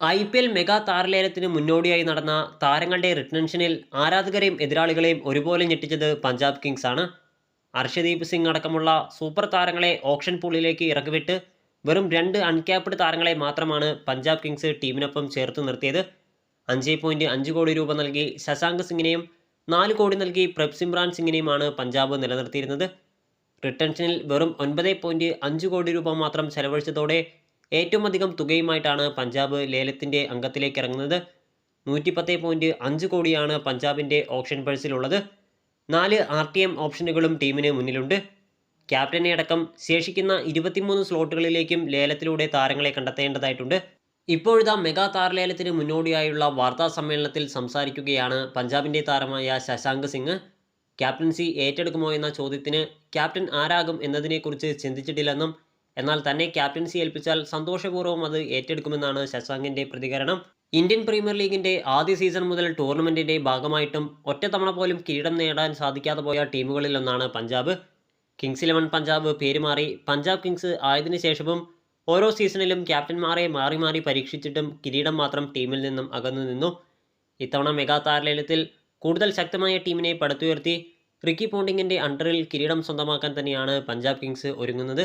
I P L mega താരലേലത്തിന് മുന്നോടിയായി നടന്ന താരങ്ങളുടെ റിട്ടൻഷനിൽ ആരാധകരെയും എതിരാളികളെയും ഒരുപോലെ ഞെട്ടിച്ചത് പഞ്ചാബ് കിങ്സ് ആണ്. അർഷദീപ് സിംഗ് അടക്കമുള്ള സൂപ്പർ താരങ്ങളെ ഓപ്ഷൻ പൂളിലേക്ക് ഇറക്കിവിട്ട് വെറും രണ്ട് അൺക്യാപ്ഡ് താരങ്ങളെ മാത്രമാണ് പഞ്ചാബ് കിങ്സ് ടീമിനൊപ്പം ചേർത്ത് നിർത്തിയത്. അഞ്ച് പോയിന്റ് അഞ്ച് കോടി രൂപ നൽകി ശശാങ്ക് സിംഗിനെയും നാല് കോടി നൽകി പ്രഭ് സിമ്രാൻ സിംഗിനെയുമാണ് പഞ്ചാബ് നിലനിർത്തിയിരുന്നത്. റിട്ടൻഷനിൽ വെറും ഒൻപത് പോയിന്റ് അഞ്ച് കോടി രൂപ മാത്രം ചെലവഴിച്ചതോടെ ഏറ്റവും അധികം തുകയുമായിട്ടാണ് പഞ്ചാബ് ലേലത്തിന്റെ അംഗത്തിലേക്ക് ഇറങ്ങുന്നത്. നൂറ്റി പത്ത് പോയിന്റ് അഞ്ച് കോടിയാണ് പഞ്ചാബിന്റെ ഓപ്ഷൻ പഴ്സിലുള്ളത്. നാല് ആർ ടി എം ഓപ്ഷനുകളും ടീമിന് മുന്നിലുണ്ട്. ക്യാപ്റ്റനെ അടക്കം ശേഷിക്കുന്ന ഇരുപത്തിമൂന്ന് സ്ലോട്ടുകളിലേക്കും ലേലത്തിലൂടെ താരങ്ങളെ കണ്ടെത്തേണ്ടതായിട്ടുണ്ട്. ഇപ്പോഴത്തെ മെഗാ താരലേലത്തിന് മുന്നോടിയായുള്ള വാർത്താ സമ്മേളനത്തിൽ സംസാരിക്കുകയാണ് പഞ്ചാബിന്റെ താരമായ ശശാങ്ക് സിംഗ്. ക്യാപ്റ്റൻസി ഏറ്റെടുക്കുമോ എന്ന ചോദ്യത്തിന് ക്യാപ്റ്റൻ ആരാകും എന്നതിനെക്കുറിച്ച് ചിന്തിച്ചിട്ടില്ലെന്നും എന്നാൽ തന്നെ ക്യാപ്റ്റൻസി ഏൽപ്പിച്ചാൽ സന്തോഷപൂർവം അത് ഏറ്റെടുക്കുമെന്നാണ് ശശാങ്കിന്റെ പ്രതികരണം. ഇന്ത്യൻ പ്രീമിയർ ലീഗിന്റെ ആദ്യ സീസൺ മുതൽ ടൂർണമെന്റിന്റെ ഭാഗമായിട്ടും ഒറ്റത്തവണ പോലും കിരീടം നേടാൻ സാധിക്കാതെ പോയ ടീമുകളിൽ ഒന്നാണ് പഞ്ചാബ്. കിങ്സ് ഇലവൻ പഞ്ചാബ് പേരുമാറി പഞ്ചാബ് കിങ്സ് ആയതിനു ശേഷവും ഓരോ സീസണിലും ക്യാപ്റ്റന്മാരെ മാറി മാറി പരീക്ഷിച്ചിട്ടും കിരീടം മാത്രം ടീമിൽ നിന്നും അകന്നു നിന്നു. ഇത്തവണ മെഗാ താരലേലത്തിൽ കൂടുതൽ ശക്തമായ ടീമിനെ പടുത്തുയർത്തി റിക്കി പോണ്ടിങ്ങിന്റെ അണ്ടറിൽ കിരീടം സ്വന്തമാക്കാൻ തന്നെയാണ് പഞ്ചാബ് കിങ്സ് ഒരുങ്ങുന്നത്.